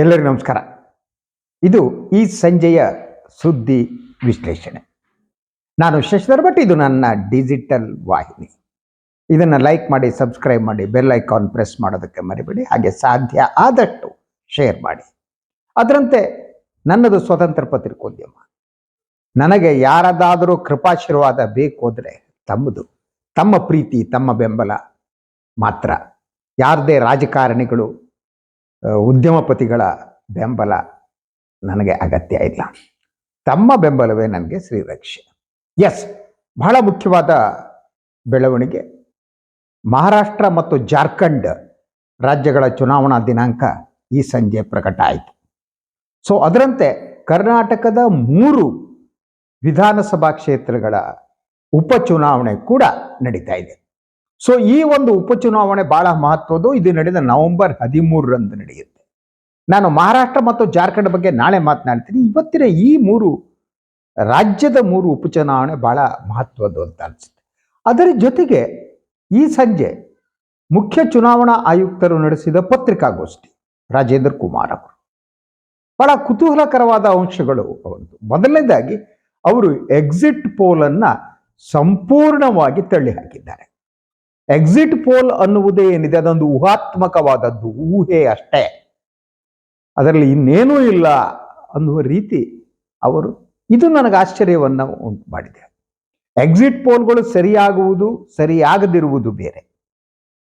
ಎಲ್ಲರಿಗೂ ನಮಸ್ಕಾರ. ಇದು ಈ ಸಂಜೆಯ ಸುದ್ದಿ ವಿಶ್ಲೇಷಣೆ. ನಾನು ಶಶಿಧರ್ ಭಟ್, ಇದು ನನ್ನ ಡಿಜಿಟಲ್ ವಾಹಿನಿ. ಇದನ್ನು ಲೈಕ್ ಮಾಡಿ, ಸಬ್ಸ್ಕ್ರೈಬ್ ಮಾಡಿ, ಬೆಲ್ ಐಕಾನ್ ಪ್ರೆಸ್ ಮಾಡೋದಕ್ಕೆ ಮರಿಬೇಡಿ, ಹಾಗೆ ಸಾಧ್ಯ ಆದಷ್ಟು ಶೇರ್ ಮಾಡಿ. ಅದರಂತೆ ನನ್ನದು ಸ್ವತಂತ್ರ ಪತ್ರಿಕೋದ್ಯಮ. ನನಗೆ ಯಾರದಾದರೂ ಕೃಪಾಶೀರ್ವಾದ ಬೇಕು ಅಂದರೆ ತಮ್ಮದು, ತಮ್ಮ ಪ್ರೀತಿ, ತಮ್ಮ ಬೆಂಬಲ ಮಾತ್ರ. ಯಾರದೇ ರಾಜಕಾರಣಿಗಳು ಉದ್ಯಮಪತಿಗಳ ಬೆಂಬಲ ನನಗೆ ಅಗತ್ಯ ಇಲ್ಲ. ತಮ್ಮ ಬೆಂಬಲವೇ ನನಗೆ ಶ್ರೀರಕ್ಷೆ. ಎಸ್ ಬಹಳ ಮುಖ್ಯವಾದ ಬೆಳವಣಿಗೆ. ಮಹಾರಾಷ್ಟ್ರ ಮತ್ತು ಜಾರ್ಖಂಡ್ ರಾಜ್ಯಗಳ ಚುನಾವಣಾ ದಿನಾಂಕ ಈ ಸಂಜೆ ಪ್ರಕಟ ಆಯಿತು. ಸೊ ಅದರಂತೆ ಕರ್ನಾಟಕದ ಮೂರು ವಿಧಾನಸಭಾ ಕ್ಷೇತ್ರಗಳ ಉಪಚುನಾವಣೆ ಕೂಡ ನಡೀತಾ ಇದೆ. ಸೊ ಈ ಒಂದು ಉಪಚುನಾವಣೆ ಬಹಳ ಮಹತ್ವದ್ದು. ಇದು ನಡೆದ ನವೆಂಬರ್ ಹದಿಮೂರರಂದು ನಡೆಯುತ್ತೆ. ನಾನು ಮಹಾರಾಷ್ಟ್ರ ಮತ್ತು ಜಾರ್ಖಂಡ್ ಬಗ್ಗೆ ನಾಳೆ ಮಾತನಾಡ್ತೀನಿ. ಇವತ್ತಿನ ಈ ಮೂರು ರಾಜ್ಯದ ಮೂರು ಉಪಚುನಾವಣೆ ಬಹಳ ಮಹತ್ವದ್ದು ಅಂತ ಅನಿಸುತ್ತೆ. ಅದರ ಜೊತೆಗೆ ಈ ಸಂಜೆ ಮುಖ್ಯ ಚುನಾವಣಾ ಆಯುಕ್ತರು ನಡೆಸಿದ ಪತ್ರಿಕಾಗೋಷ್ಠಿ, ರಾಜೇಂದ್ರ ಕುಮಾರ್ ಅವರು. ಬಹಳ ಕುತೂಹಲಕರವಾದ ಅಂಶಗಳು ಅವರು ಮೊದಲನೇದಾಗಿ, ಅವರು ಎಕ್ಸಿಟ್ ಪೋಲನ್ನು ಸಂಪೂರ್ಣವಾಗಿ ತಳ್ಳಿ ಹಾಕಿದ್ದಾರೆ ಎಕ್ಸಿಟ್ ಪೋಲ್ ಅನ್ನುವುದೇ ಏನಿದೆ? ಅದೊಂದು ಊಹಾತ್ಮಕವಾದದ್ದು. ಊಹೆ ಅಷ್ಟೇ. ಅದರಲ್ಲಿ ಇನ್ನೇನೂ ಇಲ್ಲ ಅನ್ನುವ ರೀತಿ ಅವರು ಇದು ನನಗೆ ಆಶ್ಚರ್ಯವನ್ನು ಉಂಟು ಮಾಡಿದೆ ಎಕ್ಸಿಟ್ ಪೋಲ್ಗಳು ಸರಿಯಾಗುವುದು, ಸರಿಯಾಗದಿರುವುದು ಬೇರೆ.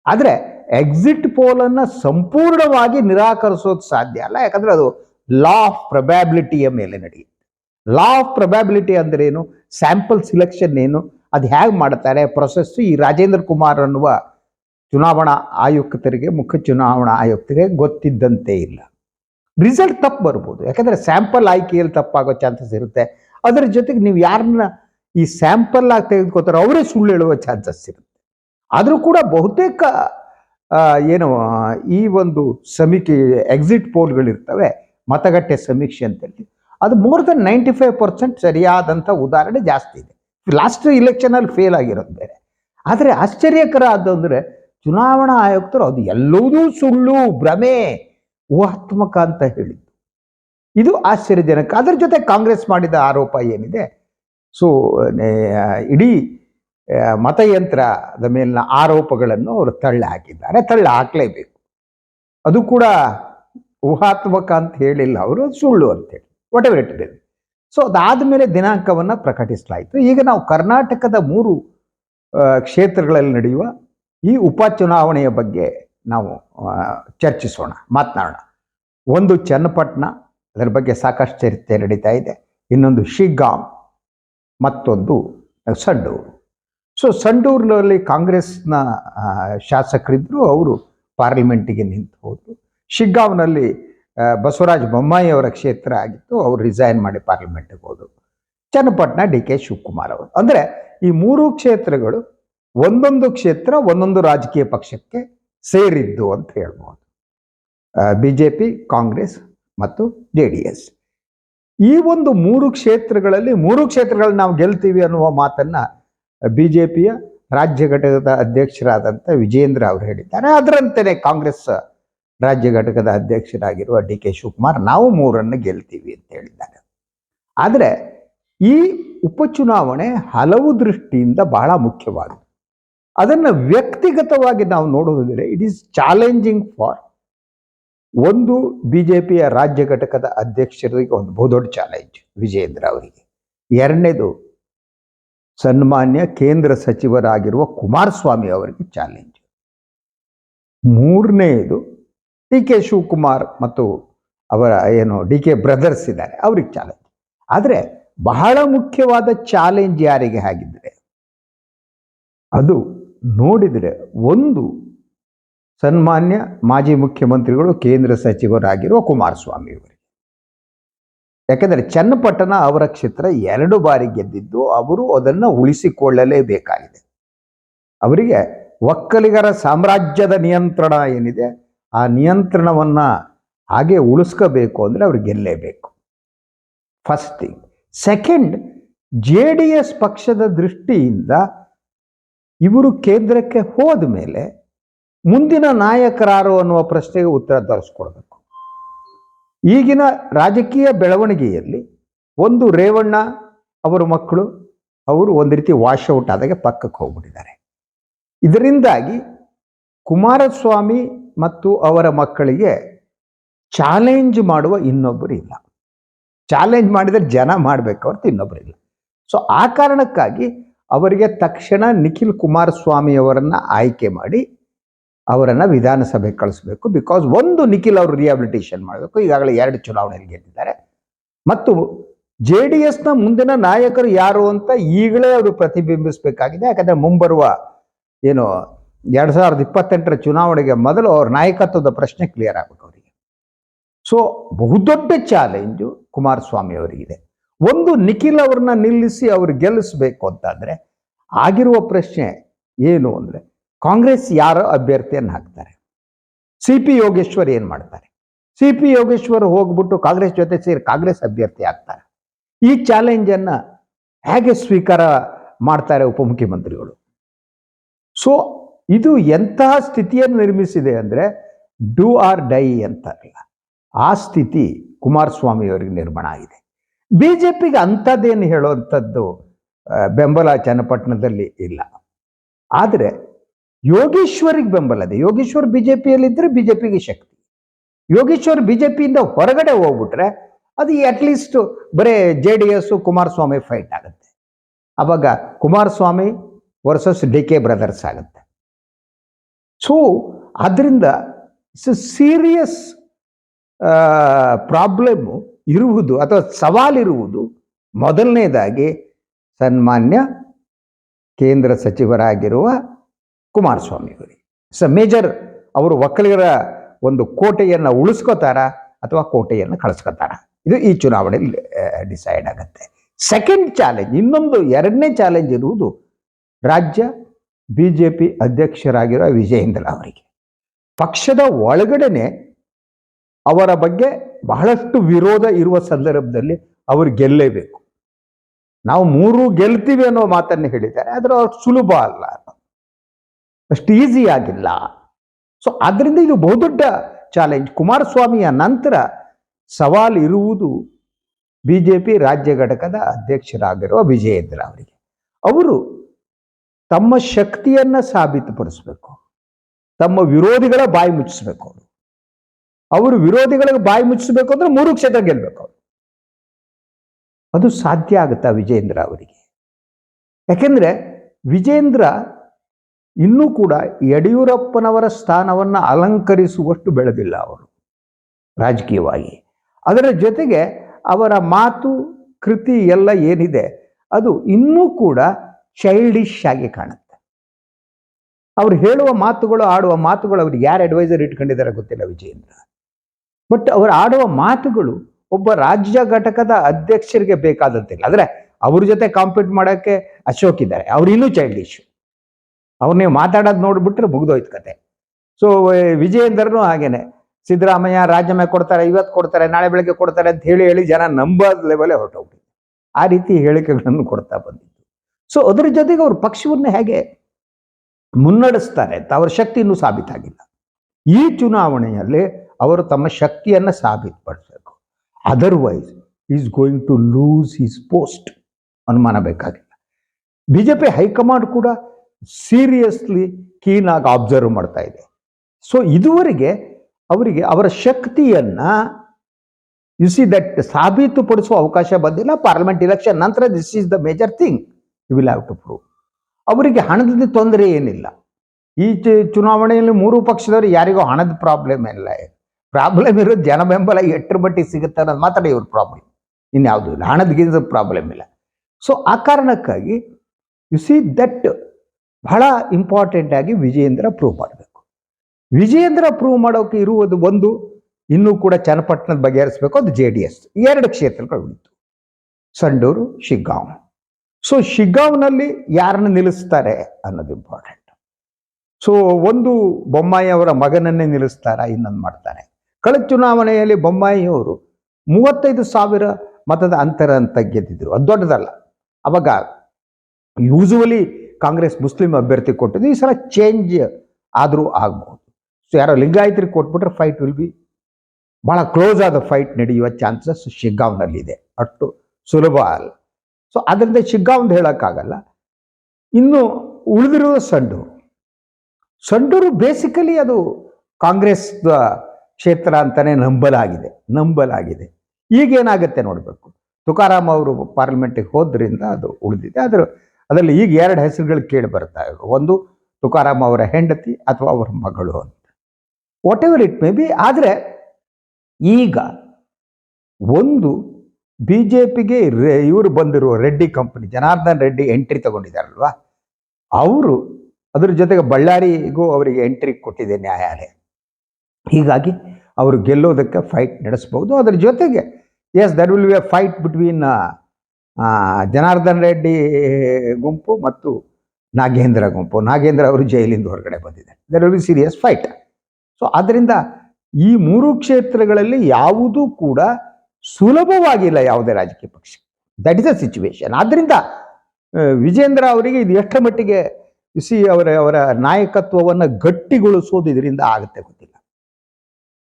ಆದರೆ ಎಕ್ಸಿಟ್ ಪೋಲನ್ನು ಸಂಪೂರ್ಣವಾಗಿ ನಿರಾಕರಿಸೋದು ಸಾಧ್ಯ ಅಲ್ಲ. ಯಾಕಂದ್ರೆ ಅದು ಲಾ ಆಫ್ ಪ್ರೊಬ್ಯಾಬಿಲಿಟಿಯ ಮೇಲೆ ನಡೆಯುತ್ತೆ. ಲಾ ಆಫ್ ಪ್ರೊಬ್ಯಾಬಿಲಿಟಿ ಅಂದ್ರೆ ಏನು ಸ್ಯಾಂಪಲ್ ಸಿಲೆಕ್ಷನ್ ಏನು? ಅದು ಹೇಗೆ ಮಾಡ್ತಾರೆ ಪ್ರೊಸೆಸ್ಸು ಈ ರಾಜೇಂದ್ರ ಕುಮಾರ್ ಅನ್ನುವ ಚುನಾವಣಾ ಆಯುಕ್ತರಿಗೆ, ಮುಖ್ಯ ಚುನಾವಣಾ ಆಯುಕ್ತರಿಗೆ ಗೊತ್ತಿದ್ದಂತೆ ಇಲ್ಲ. ರಿಸಲ್ಟ್ ತಪ್ಪು ಬರ್ಬೋದು. ಯಾಕಂದರೆ ಸ್ಯಾಂಪಲ್ ಆಯ್ಕೆಯಲ್ಲಿ ತಪ್ಪಾಗೋ ಚಾನ್ಸಸ್ ಇರುತ್ತೆ. ಅದರ ಜೊತೆಗೆ ನೀವು ಯಾರನ್ನ ಈ ಸ್ಯಾಂಪಲ್ ಆಗಿ ತೆಗೆದುಕೋತಾರೋ ಅವರೇ ಸುಳ್ಳು ಹೇಳುವ ಚಾನ್ಸಸ್ ಇರುತ್ತೆ. ಆದರೂ ಕೂಡ ಬಹುತೇಕ ಏನು, ಈ ಒಂದು ಸಮೀಕ್ಷೆ ಎಕ್ಸಿಟ್ ಪೋಲ್ಗಳಿರ್ತವೆ ಮತಗಟ್ಟೆ ಸಮೀಕ್ಷೆ ಅಂತೇಳಿ. ಅದು more than ninety five percent ಸರಿಯಾದಂಥ ಉದಾಹರಣೆ ಜಾಸ್ತಿ ಇದೆ. ಲಾಸ್ಟ್ ಇಲೆಕ್ಷನಲ್ಲಿ ಫೇಲ್ ಆಗಿರೋದು ಬೇರೆ. ಆದರೆ ಆಶ್ಚರ್ಯಕರ ಅದು ಅಂದರೆ ಚುನಾವಣಾ ಆಯುಕ್ತರು ಅದು ಎಲ್ಲವೂ ಸುಳ್ಳು, ಭ್ರಮೆ, ಊಹಾತ್ಮಕ ಅಂತ ಹೇಳಿದ್ದು. ಇದು ಆಶ್ಚರ್ಯಜನಕ. ಅದರ ಜೊತೆ ಕಾಂಗ್ರೆಸ್ ಮಾಡಿದ ಆರೋಪ ಏನಿದೆ? ಸೊ ಇಡೀ ಮತಯಂತ್ರದ ಮೇಲಿನ ಆರೋಪಗಳನ್ನು ಅವರು ತಳ್ಳಿ ಹಾಕಿದ್ದಾರೆ. ತಳ್ಳಿ ಹಾಕಲೇಬೇಕು. ಅದು ಕೂಡ ಊಹಾತ್ಮಕ ಅಂತ ಹೇಳಿಲ್ಲ ಅವರು ಸುಳ್ಳು ಅಂತೇಳಿ ವಾಟ್ ಎವರ್ ಸೊ ಅದಾದಮೇಲೆ ದಿನಾಂಕವನ್ನು ಪ್ರಕಟಿಸಲಾಯಿತು. ಈಗ ನಾವು ಕರ್ನಾಟಕದ ಮೂರು ಕ್ಷೇತ್ರಗಳಲ್ಲಿ ನಡೆಯುವ ಈ ಉಪಚುನಾವಣೆಯ ಬಗ್ಗೆ ನಾವು ಚರ್ಚಿಸೋಣ ಮಾತನಾಡೋಣ. ಒಂದು ಚನ್ನಪಟ್ಟಣ ಅದರ ಬಗ್ಗೆ ಸಾಕಷ್ಟು ಚರ್ಚೆ ನಡೀತಾ ಇದೆ. ಇನ್ನೊಂದು ಶಿಗ್ಗಾಂ ಮತ್ತೊಂದು ಸಂಡೂರು. ಸೊ ಸಂಡೂರಿನಲ್ಲಿ ಕಾಂಗ್ರೆಸ್ನ ಶಾಸಕರಿದ್ದರು ಅವರು ಪಾರ್ಲಿಮೆಂಟಿಗೆ ನಿಂತು ಹೋದರು. ಶಿಗ್ಗಾಂವ್ನಲ್ಲಿ ಆ, ಬಸವರಾಜ ಬೊಮ್ಮಾಯಿ ಅವರ ಕ್ಷೇತ್ರ ಆಗಿತ್ತು. ಅವರು ರಿಸೈನ್ ಮಾಡಿ ಪಾರ್ಲಿಮೆಂಟ್ಗೆ ಹೋದರು. ಚನ್ನಪಟ್ಟಣ ಡಿ ಕೆ ಶಿವಕುಮಾರ್ ಅವರು. ಅಂದರೆ ಈ ಮೂರು ಕ್ಷೇತ್ರಗಳು ಒಂದೊಂದು ಕ್ಷೇತ್ರ, ಒಂದೊಂದು ರಾಜಕೀಯ ಪಕ್ಷಕ್ಕೆ ಸೇರಿದ್ದು ಅಂತ ಹೇಳ್ಬೋದು. ಬಿ ಜೆ ಪಿ ಕಾಂಗ್ರೆಸ್ ಮತ್ತು ಜೆ ಡಿ ಎಸ್. ಈ ಒಂದು ಮೂರು ಕ್ಷೇತ್ರಗಳಲ್ಲಿ ಮೂರು ಕ್ಷೇತ್ರಗಳಲ್ಲಿ ನಾವು ಗೆಲ್ತೀವಿ ಅನ್ನುವ ಮಾತನ್ನ ಬಿ ಜೆ ಪಿಯ ರಾಜ್ಯ ಘಟಕದ ಅಧ್ಯಕ್ಷರಾದಂಥ ವಿಜೇಂದ್ರ ಅವರು ಹೇಳಿದ್ದಾರೆ. ಅದರಂತೆಯೇ ಕಾಂಗ್ರೆಸ್ ರಾಜ್ಯ ಘಟಕದ ಅಧ್ಯಕ್ಷರಾಗಿರುವ ಡಿ ಕೆ ಶಿವಕುಮಾರ್, ನಾವು ಮೂರನ್ನು ಗೆಲ್ತೀವಿ ಅಂತ ಹೇಳಿದ್ದಾರೆ. ಆದರೆ ಈ ಉಪಚುನಾವಣೆ ಹಲವು ದೃಷ್ಟಿಯಿಂದ ಬಹಳ ಮುಖ್ಯವಾದ ಅದನ್ನು ವ್ಯಕ್ತಿಗತವಾಗಿ ನಾವು ನೋಡುವುದಿದ್ರೆ ಇಟ್ ಈಸ್ ಚಾಲೆಂಜಿಂಗ್ ಫಾರ್ ಒಂದು ಬಿ ಜೆ ಪಿಯ ರಾಜ್ಯ ಘಟಕದ ಅಧ್ಯಕ್ಷರಿಗೆ ಒಂದು ಬಹುದೊಡ್ಡ ಚಾಲೆಂಜ್ ವಿಜೇಂದ್ರ ಅವರಿಗೆ. ಎರಡನೇದು ಸನ್ಮಾನ್ಯ ಕೇಂದ್ರ ಸಚಿವರಾಗಿರುವ ಕುಮಾರಸ್ವಾಮಿ ಅವರಿಗೆ ಚಾಲೆಂಜ್ ಮೂರನೆಯದು ಡಿ ಕೆ ಶಿವಕುಮಾರ್ ಮತ್ತು ಅವರ ಏನು ಡಿ ಕೆ ಬ್ರದರ್ಸ್ ಇದ್ದಾರೆ, ಅವ್ರಿಗೆ ಚಾಲೆಂಜ್. ಆದರೆ ಬಹಳ ಮುಖ್ಯವಾದ ಚಾಲೆಂಜ್ ಯಾರಿಗೆ ಆಗಿದ್ರೆ, ಅದು ನೋಡಿದರೆ ಒಂದು ಸನ್ಮಾನ್ಯ ಮಾಜಿ ಮುಖ್ಯಮಂತ್ರಿಗಳು ಕೇಂದ್ರ ಸಚಿವರಾಗಿರುವ ಕುಮಾರಸ್ವಾಮಿ ಅವರಿಗೆ. ಯಾಕೆಂದರೆ ಚನ್ನಪಟ್ಟಣ ಅವರ ಕ್ಷೇತ್ರ ಎರಡು ಬಾರಿ ಗೆದ್ದಿದ್ದು, ಅವರು ಅದನ್ನು ಉಳಿಸಿಕೊಳ್ಳಲೇಬೇಕಾಗಿದೆ. ಅವರಿಗೆ ಒಕ್ಕಲಿಗರ ಸಾಮ್ರಾಜ್ಯದ ನಿಯಂತ್ರಣ ಏನಿದೆ ಆ ನಿಯಂತ್ರಣವನ್ನು ಹಾಗೆ ಉಳಿಸ್ಕೋಬೇಕು ಅಂದರೆ ಅವ್ರು ಗೆಲ್ಲೇಬೇಕು. First thing second J D S ಪಕ್ಷದ ದೃಷ್ಟಿಯಿಂದ ಇವರು ಕೇಂದ್ರಕ್ಕೆ ಹೋದ ಮೇಲೆ ಮುಂದಿನ ನಾಯಕರಾರು ಅನ್ನುವ ಪ್ರಶ್ನೆಗೆ ಉತ್ತರ ತರಿಸ್ಕೊಡ್ಬೇಕು. ಈಗಿನ ರಾಜಕೀಯ ಬೆಳವಣಿಗೆಯಲ್ಲಿ ಒಂದು ರೇವಣ್ಣ, ಅವರ ಮಕ್ಕಳು, ಅವರು ಒಂದು ರೀತಿ ವಾಶ್ ಔಟ್ ಆದಾಗೆ ಪಕ್ಕಕ್ಕೆ ಹೋಗ್ಬಿಟ್ಟಿದ್ದಾರೆ. ಇದರಿಂದಾಗಿ ಕುಮಾರಸ್ವಾಮಿ ಮತ್ತು ಅವರ ಮಕ್ಕಳಿಗೆ ಚಾಲೆಂಜ್ ಮಾಡುವ ಇನ್ನೊಬ್ಬರು ಇಲ್ಲ. ಚಾಲೆಂಜ್ ಮಾಡಿದರೆ ಜನ ಮಾಡಬೇಕು ಹೊರತು ಇನ್ನೊಬ್ಬರು ಇಲ್ಲ. ಸೊ, ಆ ಕಾರಣಕ್ಕಾಗಿ ಅವರಿಗೆ ತಕ್ಷಣ ನಿಖಿಲ್ ಕುಮಾರಸ್ವಾಮಿ ಅವರನ್ನ ಆಯ್ಕೆ ಮಾಡಿ ಅವರನ್ನು ವಿಧಾನಸಭೆಗೆ ಕಳಿಸ್ಬೇಕು. ಬಿಕಾಸ್ ಒಂದು ನಿಖಿಲ್ ಅವರು ರಿಹಾಬಿಲಿಟೇಷನ್ ಮಾಡಬೇಕು. ಈಗಾಗಲೇ ಎರಡು ಚುನಾವಣೆಯಲ್ಲಿ ಗೆದ್ದಿದ್ದಾರೆ. ಮತ್ತು ಜೆ ಡಿ ಎಸ್ನ ಮುಂದಿನ ನಾಯಕರು ಯಾರು ಅಂತ ಈಗಲೇ ಅವರು ಪ್ರತಿಬಿಂಬಿಸಬೇಕಾಗಿದೆ. ಯಾಕಂದರೆ ಮುಂಬರುವ, ಏನು ಎರಡು ಸಾವಿರದ ಇಪ್ಪತ್ತೆಂಟರ ಚುನಾವಣೆಗೆ ಮೊದಲು ಅವ್ರ ನಾಯಕತ್ವದ ಪ್ರಶ್ನೆ ಕ್ಲಿಯರ್ ಆಗಬೇಕು ಅವರಿಗೆ. ಸೊ ಬಹುದೊಡ್ಡ ಚಾಲೆಂಜು ಕುಮಾರಸ್ವಾಮಿ ಅವರಿಗಿದೆ. ಒಂದು ನಿಖಿಲ್ ಅವ್ರನ್ನ ನಿಲ್ಲಿಸಿ ಅವ್ರು ಗೆಲ್ಲಿಸ್ಬೇಕು ಅಂತಂದರೆ ಆಗಿರುವ ಪ್ರಶ್ನೆ ಏನು ಅಂದ್ರೆ ಕಾಂಗ್ರೆಸ್ ಯಾರ ಅಭ್ಯರ್ಥಿಯನ್ನು ಹಾಕ್ತಾರೆ? ಸಿ ಪಿ ಯೋಗೇಶ್ವರ್ ಏನು ಮಾಡ್ತಾರೆ? ಸಿ ಪಿ ಯೋಗೇಶ್ವರ್ ಹೋಗ್ಬಿಟ್ಟು ಕಾಂಗ್ರೆಸ್ ಜೊತೆ ಸೇರಿ ಕಾಂಗ್ರೆಸ್ ಅಭ್ಯರ್ಥಿ ಆಗ್ತಾರೆ. ಈ ಚಾಲೆಂಜನ್ನು ಹೇಗೆ ಸ್ವೀಕಾರ ಮಾಡ್ತಾರೆ ಉಪಮುಖ್ಯಮಂತ್ರಿಗಳು? ಸೊ ಇದು ಎಂತಹ ಸ್ಥಿತಿಯನ್ನು ನಿರ್ಮಿಸಿದೆ ಅಂದರೆ ಡೂ ಆರ್ ಡೈ ಅಂತಾರಲ್ಲ. ಆ ಸ್ಥಿತಿ ಕುಮಾರಸ್ವಾಮಿ ಅವರಿಗೆ ನಿರ್ಮಾಣ ಆಗಿದೆ. ಬಿ ಜೆ ಪಿಗೆ ಅಂಥದ್ದೇನು ಹೇಳುವಂಥದ್ದು ಬೆಂಬಲ ಚನ್ನಪಟ್ಟಣದಲ್ಲಿ ಇಲ್ಲ. ಆದರೆ ಯೋಗೇಶ್ವರಿಗೆ ಬೆಂಬಲ ಇದೆ. ಯೋಗೇಶ್ವರ್ ಬಿ ಜೆ ಪಿಯಲ್ಲಿದ್ದರೆ ಬಿ ಜೆ ಪಿಗೆ ಶಕ್ತಿ. ಯೋಗೇಶ್ವರ್ ಬಿ ಜೆ ಪಿಯಿಂದ ಹೊರಗಡೆ ಹೋಗ್ಬಿಟ್ರೆ ಅದು ಅಟ್ಲೀಸ್ಟ್ ಬರೇ J D S, Kumaraswamy fight ಆಗುತ್ತೆ. ಅವಾಗ Kumaraswamy versus D K brothers ಆಗುತ್ತೆ. ಸೊ ಅದರಿಂದ ಇಟ್ಸ್ ಸೀರಿಯಸ್ ಪ್ರಾಬ್ಲಮ್ಮು ಇರುವುದು ಅಥವಾ ಸವಾಲಿರುವುದು ಮೊದಲನೇದಾಗಿ ಸನ್ಮಾನ್ಯ ಕೇಂದ್ರ ಸಚಿವರಾಗಿರುವ ಕುಮಾರಸ್ವಾಮಿ ಇಟ್ಸ್ ಸ ಮೇಜರ್ ಅವರು ಒಕ್ಕಲಿಗರ ಒಂದು ಕೋಟೆಯನ್ನು ಉಳಿಸ್ಕೋತಾರ ಅಥವಾ ಕೋಟೆಯನ್ನು ಕಳಿಸ್ಕೋತಾರ? ಇದು ಈ ಚುನಾವಣೆಯಲ್ಲಿ ಡಿಸೈಡ್ ಆಗುತ್ತೆ. ಸೆಕೆಂಡ್ ಚಾಲೆಂಜ್ ಇನ್ನೊಂದು ಎರಡನೇ ಚಾಲೆಂಜ್ ಇರುವುದು ರಾಜ್ಯ ಬಿ ಜೆ ಪಿ ಅಧ್ಯಕ್ಷರಾಗಿರುವ ವಿಜಯೇಂದ್ರ ಅವರಿಗೆ. ಪಕ್ಷದ ಒಳಗಡೆನೆ ಅವರ ಬಗ್ಗೆ ಬಹಳಷ್ಟು ವಿರೋಧ ಇರುವ ಸಂದರ್ಭದಲ್ಲಿ ಅವರು ಗೆಲ್ಲೇಬೇಕು ನಾವು ಮೂರು ಗೆಲ್ತೀವಿ ಅನ್ನೋ ಮಾತನ್ನು ಹೇಳಿದ್ದಾರೆ, ಆದರೆ ಅವ್ರು ಸುಲಭ ಅಲ್ಲ. ಅಷ್ಟು ಈಸಿ ಆಗಿಲ್ಲ. ಸೊ ಅದರಿಂದ ಇದು ಬಹುದೊಡ್ಡ ಚಾಲೆಂಜ್. ಕುಮಾರಸ್ವಾಮಿಯ ನಂತರ ಸವಾಲು ಇರುವುದು ಬಿ ಜೆ ಪಿ ರಾಜ್ಯ ಘಟಕದ ಅಧ್ಯಕ್ಷರಾಗಿರುವ ವಿಜಯೇಂದ್ರ ಅವರಿಗೆ. ಅವರು ತಮ್ಮ ಶಕ್ತಿಯನ್ನ ಸಾಬೀತುಪಡಿಸಬೇಕು. ತಮ್ಮ ವಿರೋಧಿಗಳ ಬಾಯಿ ಮುಚ್ಚಿಸ್ಬೇಕು ಅವರು. ಅವರು ವಿರೋಧಿಗಳಿಗೆ ಬಾಯಿ ಮುಚ್ಚಿಸ್ಬೇಕು ಅಂದ್ರೆ ಮೂರು ಕ್ಷೇತ್ರ ಗೆಲ್ಬೇಕು ಅವರು. ಅದು ಸಾಧ್ಯ ಆಗುತ್ತಾ ವಿಜೇಂದ್ರ ಅವರಿಗೆ? ಯಾಕೆಂದ್ರೆ ವಿಜೇಂದ್ರ ಇನ್ನೂ ಕೂಡ ಯಡಿಯೂರಪ್ಪನವರ ಸ್ಥಾನವನ್ನು ಅಲಂಕರಿಸುವಷ್ಟು ಬೆಳೆದಿಲ್ಲ ಅವರು ರಾಜಕೀಯವಾಗಿ. ಅದರ ಜೊತೆಗೆ ಅವರ ಮಾತು, ಕೃತಿ ಎಲ್ಲ ಏನಿದೆ ಅದು ಇನ್ನೂ ಕೂಡ ಚೈಲ್ಡಿಶ್ ಆಗಿ ಕಾಣುತ್ತೆ. ಅವ್ರು ಹೇಳುವ ಮಾತುಗಳು, ಆಡುವ ಮಾತುಗಳು ಅವ್ರಿಗೆ ಯಾರು ಅಡ್ವೈಸರ್ ಇಟ್ಕೊಂಡಿದ್ದಾರೆ ಗೊತ್ತಿಲ್ಲ ವಿಜಯೇಂದ್ರ. ಬಟ್ ಅವರು ಆಡುವ ಮಾತುಗಳು ಒಬ್ಬ ರಾಜ್ಯ ಘಟಕದ ಅಧ್ಯಕ್ಷರಿಗೆ ಬೇಕಾದಂತಿಲ್ಲ ಅಂದ್ರೆ ಅವ್ರ ಜೊತೆ ಕಾಂಪೀಟ್ ಮಾಡೋಕ್ಕೆ ಅಶೋಕ್ ಇದ್ದಾರೆ. ಅವ್ರು ಇನ್ನೂ ಚೈಲ್ಡಿಶ್ ಅವ್ರು ನೀವು ಮಾತಾಡೋದು ನೋಡ್ಬಿಟ್ರೆ ಮುಗ್ದೋಯ್ತು ಕತೆ. ಸೊ ವಿಜಯೇಂದ್ರನು ಹಾಗೇನೆ. ಸಿದ್ದರಾಮಯ್ಯ ರಾಜೀನಾಮೆ ಕೊಡ್ತಾರೆ, ಇವತ್ತು ಕೊಡ್ತಾರೆ, ನಾಳೆ ಬೆಳಗ್ಗೆ ಕೊಡ್ತಾರೆ ಅಂತ ಹೇಳಿ ಹೇಳಿ ಜನ ನಂಬೋದ್ ಲೆವೆಲೇ ಹೊರಟೋಗ್ಬಿಟ್ಟಿದೆ. ಆ ರೀತಿ ಹೇಳಿಕೆಗಳನ್ನು ಕೊಡ್ತಾ ಬಂದಿದ್ದು. ಸೊ ಅದರ ಜೊತೆಗೆ ಅವರು ಪಕ್ಷವನ್ನು ಹೇಗೆ ಮುನ್ನಡೆಸ್ತಾರೆ ಅಂತ ಅವರ ಶಕ್ತಿ ಇನ್ನೂ ಸಾಬೀತಾಗಿಲ್ಲ. ಈ ಚುನಾವಣೆಯಲ್ಲಿ ಅವರು ತಮ್ಮ ಶಕ್ತಿಯನ್ನು ಸಾಬೀತುಪಡಿಸಬೇಕು. Otherwise is going to lose his post ಅನುಮಾನ ಬೇಕಾಗಿಲ್ಲ. B J P high command ಕೂಡ ಸೀರಿಯಸ್ಲಿ ಕೀನಾಗಿ ಅಬ್ಸರ್ವ್ ಮಾಡ್ತಾ ಇದೆ. ಸೊ ಇದುವರೆಗೆ ಅವರಿಗೆ ಅವರ ಶಕ್ತಿಯನ್ನ ಯು ಸಿ ದಟ್ ಸಾಬೀತುಪಡಿಸುವ ಅವಕಾಶ ಬಂದಿಲ್ಲ. ಪಾರ್ಲಿಮೆಂಟ್ ಇಲೆಕ್ಷನ್ ನಂತರ this is the major thing you will have to prove ಅವರಿಗೆ ಹಣದ ತೊಂದರೆ ಏನಿಲ್ಲ. ಈ ಚು- ಚುನಾವಣೆಯಲ್ಲಿ ಮೂರು ಪಕ್ಷದವರು ಯಾರಿಗೂ ಹಣದ ಪ್ರಾಬ್ಲಮ್ ಇಲ್ಲ. ಪ್ರಾಬ್ಲಮ್ ಇರೋದು ಜನ ಬೆಂಬಲ ಎಟ್ರ ಬಟ್ಟಿ ಸಿಗುತ್ತೆ ಅನ್ನೋದು ಮಾತ್ರ ಇವ್ರ ಪ್ರಾಬ್ಲಮ್ ಇನ್ಯಾವುದೂ ಇಲ್ಲ. ಹಣದ ಗಿಂದ ಪ್ರಾಬ್ಲಮ್ ಇಲ್ಲ. ಸೊ ಆ ಕಾರಣಕ್ಕಾಗಿ ಯು ಸಿ ದಟ್ ಬಹಳ ಇಂಪಾರ್ಟೆಂಟ್ ಆಗಿ ವಿಜಯೇಂದ್ರ ಪ್ರೂವ್ ಮಾಡಬೇಕು. ವಿಜಯೇಂದ್ರ ಪ್ರೂವ್ ಮಾಡೋಕೆ ಇರುವುದು ಒಂದು, ಇನ್ನೂ ಕೂಡ ಚನ್ನಪಟ್ಟಣದ ಬಗೆಹರಿಸಬೇಕು. ಅದು ಜೆ ಡಿ ಎಸ್ ಎರಡು ಕ್ಷೇತ್ರಗಳು ಉಳಿತು. ಸಂಡೂರು, ಶಿಗ್ಗಾಂವ್. ಸೊ ಶಿಗ್ಗಾವ್ನಲ್ಲಿ ಯಾರನ್ನ ನಿಲ್ಲಿಸ್ತಾರೆ ಅನ್ನೋದು ಇಂಪಾರ್ಟೆಂಟ್ ಸೊ ಒಂದು ಬೊಮ್ಮಾಯಿ ಅವರ ಮಗನನ್ನೇ ನಿಲ್ಲಿಸ್ತಾರ? ಇನ್ನೊಂದು ಮಾಡ್ತಾರೆ ಕಳೆದ ಚುನಾವಣೆಯಲ್ಲಿ ಬೊಮ್ಮಾಯಿಯವರು ಮೂವತ್ತೈದು ಸಾವಿರ ಮತದ ಅಂತರ ಅಂತ ಗೆದ್ದಿದ್ರು ಅದು ದೊಡ್ಡದಲ್ಲ. ಅವಾಗ ಯೂಸುವಲಿ ಕಾಂಗ್ರೆಸ್ ಮುಸ್ಲಿಂ ಅಭ್ಯರ್ಥಿ ಕೊಟ್ಟಿದ್ದು ಈ ಸಲ ಚೇಂಜ್ ಆದರೂ ಆಗ್ಬೋದು. ಸೊ ಯಾರೋ ಲಿಂಗಾಯತರಿಗೆ ಕೊಟ್ಬಿಟ್ರೆ ಫೈಟ್ ವಿಲ್ ಬಿ ಭಾಳ ಕ್ಲೋಸ್ ಆದ ಫೈಟ್ ನಡೆಯುವ ಚಾನ್ಸಸ್ ಶಿಗ್ಗಾವ್ನಲ್ಲಿದೆ ಅಷ್ಟು ಸುಲಭ ಅಲ್ಲ. ಸೊ ಅದರಿಂದ ಒಂದು ಹೇಳೋಕ್ಕಾಗಲ್ಲ. ಇನ್ನು ಉಳಿದಿರುವ ಸಂಡೂರು ಸಂಡೂರು ಬೇಸಿಕಲಿ ಅದು ಕಾಂಗ್ರೆಸ್ ಕ್ಷೇತ್ರ ಅಂತಲೇ ನಂಬಲಾಗಿದೆ ನಂಬಲಾಗಿದೆ. ಈಗೇನಾಗುತ್ತೆ ನೋಡಬೇಕು. ತುಕಾರಾಮ್ ಅವರು ಪಾರ್ಲಿಮೆಂಟಿಗೆ ಹೋದ್ರಿಂದ ಅದು ಉಳಿದಿದೆ. ಆದರೆ ಅದರಲ್ಲಿ ಈಗ ಎರಡು ಹೆಸರುಗಳು ಕೇಳಿ ಬರ್ತಾ ಇವೆ. ಒಂದು ತುಕಾರಾಮ್ ಅವರ ಹೆಂಡತಿ ಅಥವಾ ಅವರ ಮಗಳು ಅಂತ. Whatever it may be ಆದರೆ ಈಗ ಒಂದು ಬಿ ಜೆ ಪಿಗೆ ಇವರು ಬಂದಿರುವ ರೆಡ್ಡಿ ಕಂಪನಿ, ಜನಾರ್ದನ್ ರೆಡ್ಡಿ ಎಂಟ್ರಿ ತಗೊಂಡಿದ್ದಾರಲ್ವಾ? ಅವರು ಅದ್ರ ಜೊತೆಗೆ ಬಳ್ಳಾರಿಗೂ ಅವರಿಗೆ ಎಂಟ್ರಿ ಕೊಟ್ಟಿದೆ ನ್ಯಾಯಾಲಯ. ಹೀಗಾಗಿ ಅವರು ಗೆಲ್ಲೋದಕ್ಕೆ ಫೈಟ್ ನಡೆಸಬಹುದು ಅದರ ಜೊತೆಗೆ as there will be a fight between Janardhan Reddy ಗುಂಪು ಮತ್ತು ನಾಗೇಂದ್ರ ಗುಂಪು. ನಾಗೇಂದ್ರ ಅವರು ಜೈಲಿಂದ ಹೊರಗಡೆ ಬಂದಿದ್ದಾರೆ. There will be serious fight so ಆದ್ದರಿಂದ ಈ ಮೂರು ಕ್ಷೇತ್ರಗಳಲ್ಲಿ ಯಾವುದೂ ಕೂಡ ಸುಲಭವಾಗಿಲ್ಲ ಯಾವುದೇ ರಾಜಕೀಯ ಪಕ್ಷ. ದಟ್ ಇಸ್ ಅ ಸಿಚುವೇಶನ್ ಆದ್ದರಿಂದ ವಿಜೇಂದ್ರ ಅವರಿಗೆ ಇದು ಎಷ್ಟರ ಮಟ್ಟಿಗೆ ಸಿ ಅವರ ಅವರ ನಾಯಕತ್ವವನ್ನು ಗಟ್ಟಿಗೊಳಿಸೋದು ಇದರಿಂದ ಆಗುತ್ತೆ ಗೊತ್ತಿಲ್ಲ.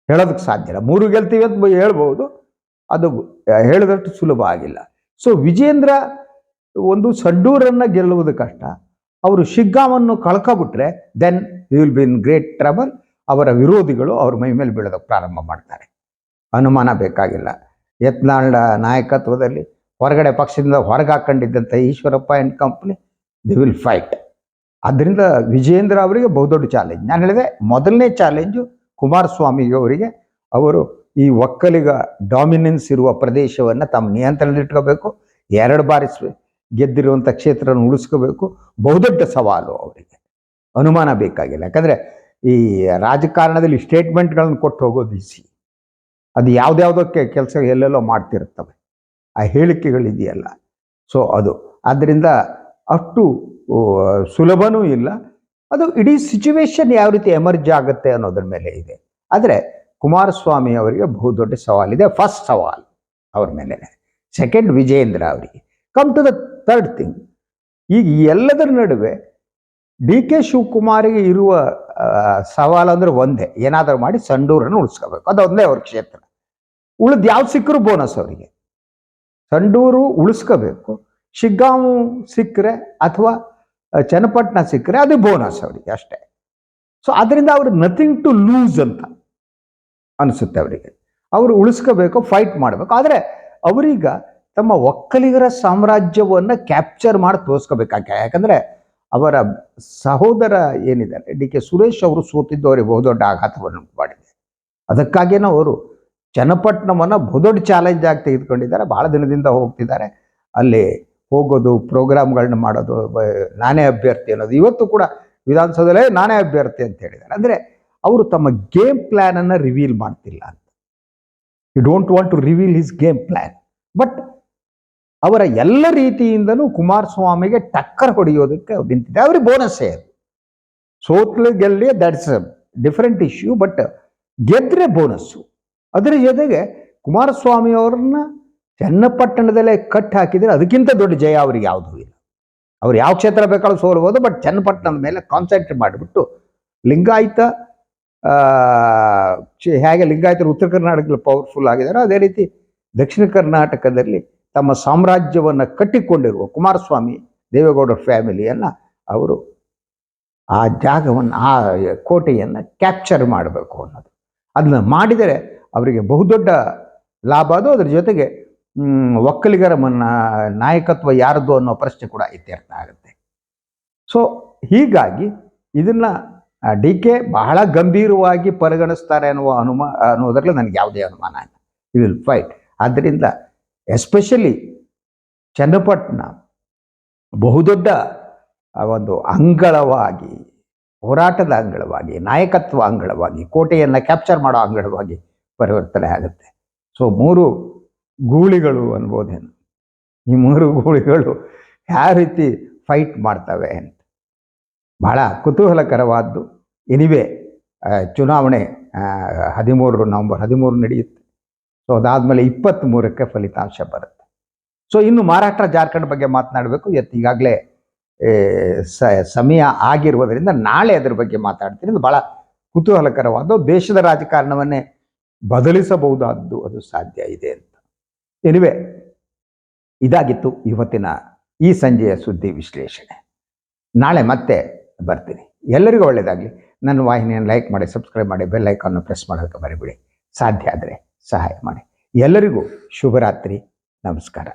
ಹೇಳೋದಕ್ಕೆ ಸಾಧ್ಯ ಇಲ್ಲ. ಮೂರು ಗೆಲ್ತೀವಿ ಅಂತ ಹೇಳ್ಬೋದು. ಅದು ಹೇಳಿದಷ್ಟು ಸುಲಭ ಆಗಿಲ್ಲ. ಸೊ ವಿಜೇಂದ್ರ ಒಂದು ಸಡ್ಡೂರನ್ನು ಗೆಲ್ಲುವುದು ಕಷ್ಟ. ಅವರು ಶಿಗ್ಗಾವನ್ನು ಕಳ್ಕೊಬಿಟ್ರೆ then you will be in great trouble ಅವರ ವಿರೋಧಿಗಳು ಅವ್ರ ಮೈ ಮೇಲೆ ಬೀಳೋದಕ್ಕೆ ಪ್ರಾರಂಭ ಮಾಡ್ತಾರೆ. ಅನುಮಾನ ಬೇಕಾಗಿಲ್ಲ. ಯತ್ನಾಳ್ ನಾಯಕತ್ವದಲ್ಲಿ ಹೊರಗಡೆ ಪಕ್ಷದಿಂದ ಹೊರಗೆ ಹಾಕೊಂಡಿದ್ದಂಥ Eshwarappa and company they will fight ಆದ್ದರಿಂದ ವಿಜೇಂದ್ರ ಅವರಿಗೆ ಬಹುದೊಡ್ಡ ಚಾಲೆಂಜ್ ನಾನು ಹೇಳಿದೆ, ಮೊದಲನೇ ಚಾಲೆಂಜು ಕುಮಾರಸ್ವಾಮಿ ಅವರಿಗೆ. ಅವರು ಈ ಒಕ್ಕಲಿಗ ಡಾಮಿನೆನ್ಸ್ ಇರುವ ಪ್ರದೇಶವನ್ನು ತಮ್ಮ ನಿಯಂತ್ರಣದಲ್ಲಿಟ್ಕೋಬೇಕು ಎರಡು ಬಾರಿ ಗೆದ್ದಿರುವಂಥ ಕ್ಷೇತ್ರವನ್ನು ಉಳಿಸ್ಕೋಬೇಕು. ಬಹುದೊಡ್ಡ ಸವಾಲು ಅವರಿಗೆ. ಅನುಮಾನ ಬೇಕಾಗಿಲ್ಲ. ಯಾಕಂದರೆ ಈ ರಾಜಕಾರಣದಲ್ಲಿ ಸ್ಟೇಟ್ಮೆಂಟ್ಗಳನ್ನು ಕೊಟ್ಟು ಹೋಗೋದು ಈಸಿ ಅದು ಯಾವುದ್ಯಾವುದಕ್ಕೆ ಕೆಲಸ ಎಲ್ಲೆಲ್ಲೋ ಮಾಡ್ತಿರ್ತವೆ. ಆ ಹೇಳಿಕೆಗಳಿದೆಯಲ್ಲ. ಸೊ ಅದು. ಆದ್ದರಿಂದ ಅಷ್ಟು ಸುಲಭನೂ ಇಲ್ಲ. ಅದು ಇಡೀ ಸಿಚುವೇಶನ್ ಯಾವ ರೀತಿ ಎಮರ್ಜ್ ಆಗುತ್ತೆ ಅನ್ನೋದ್ರ ಮೇಲೆ ಇದೆ. ಆದರೆ, ಕುಮಾರಸ್ವಾಮಿ ಅವರಿಗೆ ಬಹುದೊಡ್ಡ ಸವಾಲಿದೆ ಫಸ್ಟ್ ಸವಾಲ್ ಅವ್ರ ಮೇಲೆ. ಸೆಕೆಂಡ್ ವಿಜಯೇಂದ್ರ ಅವರಿಗೆ. Come to the third thing ಈಗ ಎಲ್ಲದರ ನಡುವೆ ಡಿ ಕೆ ಶಿವಕುಮಾರಿಗೆ ಇರುವ ಸವಾಲು ಅಂದರೆ ಒಂದೇ. ಏನಾದರೂ ಮಾಡಿ ಸಂಡೂರನ್ನು ಉಳಿಸ್ಕೋಬೇಕು. ಅದೊಂದೇ ಅವ್ರ ಕ್ಷೇತ್ರ. ಉಳಿದು ಯಾವ ಸಿಕ್ಕರೂ ಬೋನಸ್ ಅವರಿಗೆ. ಸಂಡೂರು ಉಳಿಸ್ಕೋಬೇಕು. ಶಿಗ್ಗಾಂವ್ ಸಿಕ್ಕರೆ ಅಥವಾ ಚನ್ನಪಟ್ಟಣ ಸಿಕ್ಕರೆ ಅದು ಬೋನಸ್ ಅವರಿಗೆ ಅಷ್ಟೇ. ಸೊ ಅದರಿಂದ ಅವರು ನಥಿಂಗ್ ಟು ಲೂಸ್ ಅಂತ ಅನಿಸುತ್ತೆ ಅವರಿಗೆ. ಅವರು ಉಳಿಸ್ಕೋಬೇಕು ಫೈಟ್ ಮಾಡಬೇಕು. ಆದರೆ ಅವರೀಗ ತಮ್ಮ ಒಕ್ಕಲಿಗರ ಸಾಮ್ರಾಜ್ಯವನ್ನು ಕ್ಯಾಪ್ಚರ್ ಮಾಡಿ ತೋರಿಸ್ಕೋಬೇಕಾಗ ಯಾಕಂದರೆ ಅವರ ಸಹೋದರ ಏನಿದ್ದಾರೆ, ಡಿ ಕೆ ಸುರೇಶ್ ಅವರು ಸೋತಿದ್ದು ಅವರಿಗೆ ಬಹುದೊಡ್ಡ ಆಘಾತವನ್ನು ಮಾಡಿದೆ ಅದಕ್ಕಾಗಿಯೇ ಅವರು ಚನ್ನಪಟ್ಟಣವನ್ನು ಬಹುದೊಡ್ಡ ಚಾಲೆಂಜ್ ಆಗಿ ತೆಗೆದುಕೊಂಡಿದ್ದಾರೆ. ಭಾಳ ದಿನದಿಂದ ಹೋಗ್ತಿದ್ದಾರೆ. ಅಲ್ಲಿ ಹೋಗೋದು, ಪ್ರೋಗ್ರಾಮ್ಗಳನ್ನ ಮಾಡೋದು ನಾನೇ ಅಭ್ಯರ್ಥಿ ಅನ್ನೋದು. ಇವತ್ತು ಕೂಡ ವಿಧಾನಸೌಧದಲ್ಲೇ ನಾನೇ ಅಭ್ಯರ್ಥಿ ಅಂತ ಹೇಳಿದ್ದಾರೆ. ಅಂದರೆ ಅವರು ತಮ್ಮ ಗೇಮ್ ಪ್ಲ್ಯಾನನ್ನು ರಿವೀಲ್ ಮಾಡ್ತಿಲ್ಲ ಅಂತ. You don't want to reveal his game plan but ಅವರ ಎಲ್ಲ ರೀತಿಯಿಂದಲೂ ಕುಮಾರಸ್ವಾಮಿಗೆ ಟಕ್ಕರ್ ಹೊಡೆಯೋದಕ್ಕೆ ನಿಂತಿದೆ ಅವ್ರಿಗೆ ಬೋನಸ್ಸೇ ಅದು. ಸೋತ್ಲು ಗೆಲ್ಲಿ ದಟ್ಸ್ ಡಿಫ್ರೆಂಟ್ ಇಶ್ಯೂ ಬಟ್ ಗೆದ್ರೆ ಬೋನಸ್ಸು ಅದರ ಜೊತೆಗೆ ಕುಮಾರಸ್ವಾಮಿ ಅವ್ರನ್ನ ಚನ್ನಪಟ್ಟಣದಲ್ಲೇ ಕಟ್ ಹಾಕಿದರೆ ಅದಕ್ಕಿಂತ ದೊಡ್ಡ ಜಯ ಅವ್ರಿಗೆ ಯಾವುದೂ ಇಲ್ಲ. ಅವ್ರು ಯಾವ ಕ್ಷೇತ್ರ ಬೇಕಾದ್ರೂ ಸೋಲ್ಬೋದು ಬಟ್ ಚನ್ನಪಟ್ಟಣದ ಮೇಲೆ ಕಾನ್ಸಂಟ್ರೇಟ್ ಮಾಡಿಬಿಟ್ಟು ಲಿಂಗಾಯಿತ ಹೇಗೆ ಲಿಂಗಾಯತರು ಉತ್ತರ ಕರ್ನಾಟಕದಲ್ಲಿ ಪವರ್ಫುಲ್ ಆಗಿದ್ದಾರೆ. ಅದೇ ರೀತಿ ದಕ್ಷಿಣ ಕರ್ನಾಟಕದಲ್ಲಿ ತಮ್ಮ ಸಾಮ್ರಾಜ್ಯವನ್ನು ಕಟ್ಟಿಕೊಂಡಿರುವ ಕುಮಾರಸ್ವಾಮಿ ದೇವೇಗೌಡರ ಫ್ಯಾಮಿಲಿಯನ್ನು ಅವರು ಆ ಜಾಗವನ್ನು, ಆ ಕೋಟೆಯನ್ನು ಕ್ಯಾಪ್ಚರ್ ಮಾಡಬೇಕು ಅನ್ನೋದು. ಅದನ್ನ ಮಾಡಿದರೆ ಅವರಿಗೆ ಬಹುದೊಡ್ಡ ಲಾಭ. ಅದು ಅದ್ರ ಜೊತೆಗೆ ಒಕ್ಕಲಿಗರ ಮನ್ನ, ನಾಯಕತ್ವ ಯಾರದು ಅನ್ನೋ ಪ್ರಶ್ನೆ ಕೂಡ ಇತ್ಯರ್ಥ ಆಗುತ್ತೆ. ಸೊ ಹೀಗಾಗಿ ಇದನ್ನು ಡಿ ಕೆ ಬಹಳ ಗಂಭೀರವಾಗಿ ಪರಿಗಣಿಸ್ತಾರೆ ಅನ್ನುವ ಅನುಮಾ, ಅನ್ನೋದ್ರಲ್ಲಿ ನನಗೆ ಯಾವುದೇ ಅನುಮಾನ ಇಲ್ಲ. ವಿಲ್ ಫೈಟ್ ಆದ್ದರಿಂದ ಎಸ್ಪೆಷಲಿ ಚನ್ನಪಟ್ಟಣ ಬಹುದೊಡ್ಡ ಒಂದು ಅಂಗಳವಾಗಿ, ಹೋರಾಟದ ಅಂಗಳವಾಗಿ, ನಾಯಕತ್ವ ಅಂಗಳವಾಗಿ, ಕೋಟೆಯನ್ನು ಕ್ಯಾಪ್ಚರ್ ಮಾಡೋ ಅಂಗಳವಾಗಿ ಪರಿವರ್ತನೆ ಆಗುತ್ತೆ. ಸೊ ಮೂರು ಗೂಳಿಗಳು ಅನ್ಬೋದೇನು? ಈ ಮೂರು ಗೂಳಿಗಳು ಯಾವ ರೀತಿ ಫೈಟ್ ಮಾಡ್ತವೆ ಅಂತ. ಬಹಳ ಕುತೂಹಲಕರವಾದ್ದು. ಎನಿವೆ ಚುನಾವಣೆ ಹದಿಮೂರು, ನವಂಬರ್ ಹದಿಮೂರು ನಡೆಯುತ್ತೆ. ಸೊ ಅದಾದಮೇಲೆ ಇಪ್ಪತ್ತ್ಮೂರಕ್ಕೆ ಫಲಿತಾಂಶ ಬರುತ್ತೆ. ಸೊ ಇನ್ನು ಮಹಾರಾಷ್ಟ್ರ ಜಾರ್ಖಂಡ್ ಬಗ್ಗೆ ಮಾತನಾಡಬೇಕು. ಇವತ್ತು ಈಗಾಗಲೇ ಸಮಯ ಆಗಿರುವುದರಿಂದ ನಾಳೆ ಅದರ ಬಗ್ಗೆ ಮಾತಾಡ್ತೀನಿ. ಅದು ಭಾಳ ಕುತೂಹಲಕರವಾದ ದೇಶದ ರಾಜಕಾರಣವನ್ನೇ ಬದಲಿಸಬಹುದಾದ್ದು ಅದು ಸಾಧ್ಯ ಇದೆ ಅಂತ. ಎನಿವೆ ಇದಾಗಿತ್ತು ಇವತ್ತಿನ ಈ ಸಂಜೆಯ ಸುದ್ದಿ ವಿಶ್ಲೇಷಣೆ. ನಾಳೆ ಮತ್ತೆ ಬರ್ತೀನಿ. ಎಲ್ಲರಿಗೂ ಒಳ್ಳೆಯದಾಗಲಿ ನನ್ನ ವಾಹಿನಿಯನ್ನು ಲೈಕ್ ಮಾಡಿ, ಸಬ್ಸ್ಕ್ರೈಬ್ ಮಾಡಿ, ಬೆಲ್ ಐಕಾನ್ನು ಪ್ರೆಸ್ ಮಾಡೋದಕ್ಕೆ ಮರಿಬಿಡಿ. ಸಾಧ್ಯ ಆದರೆ. ಸಹಾಯ ಮಾಡಿ. ಎಲ್ಲರಿಗೂ ಶುಭರಾತ್ರಿ. ನಮಸ್ಕಾರ.